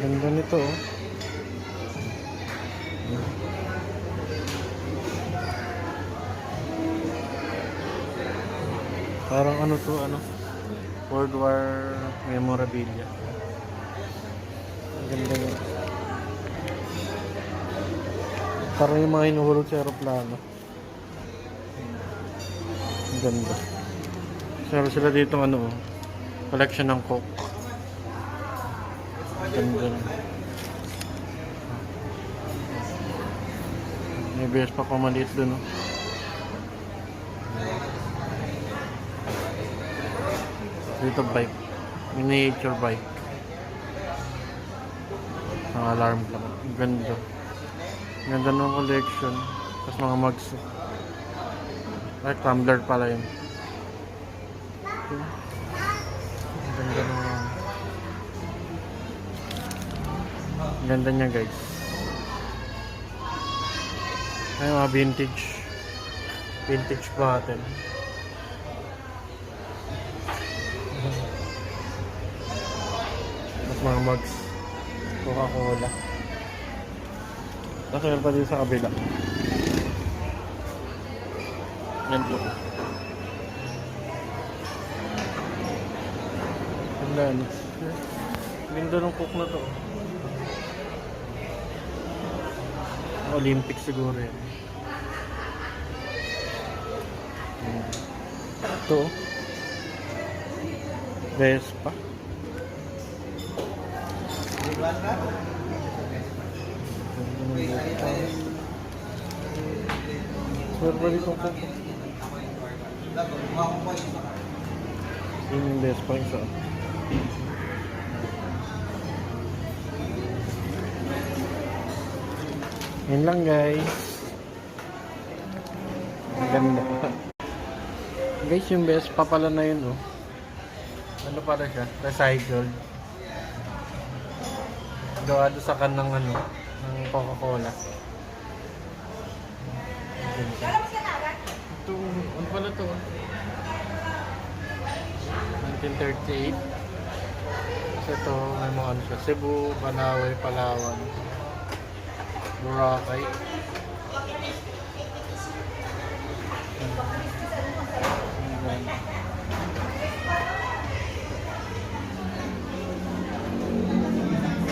Ganda nito oh. Parang ano to, ano? World War memorabilia. Ganda niya. Parang yung mga hinuhulog sa aeroplano. Ganda. Meron sila dito ano, oh, collection ng Coke. Ganda. May beses pa pamaliit dun, oh. Dito bike. Miniature bike. Ang alarm. Ang ganda. Ganda ng collection. Tapos mga mugs. Ay, tumbler pala yun. Ito. Ganda niya guys. Ay, mga vintage. Vintage bottle. Tapos mga mugs. Coca-Cola. Tapos meron pa dito sa kabila. Yan po. Ganda ano. Ganda ng cook na to. Olympic siguro yan. Ito. Vespa. Dito po? Yun yung Vespa isa. Yun lang guys. Ang ganda. guys, yung Vespa pala na yun oh. Ano pala siya? Recycled. Doon sa kanang ano, ng Coca-Cola. Ito, ano pala to? 1938. Kasi ito, may mga ano siya. Cebu, Banawe, Palawan. Boracay. Ang ganda.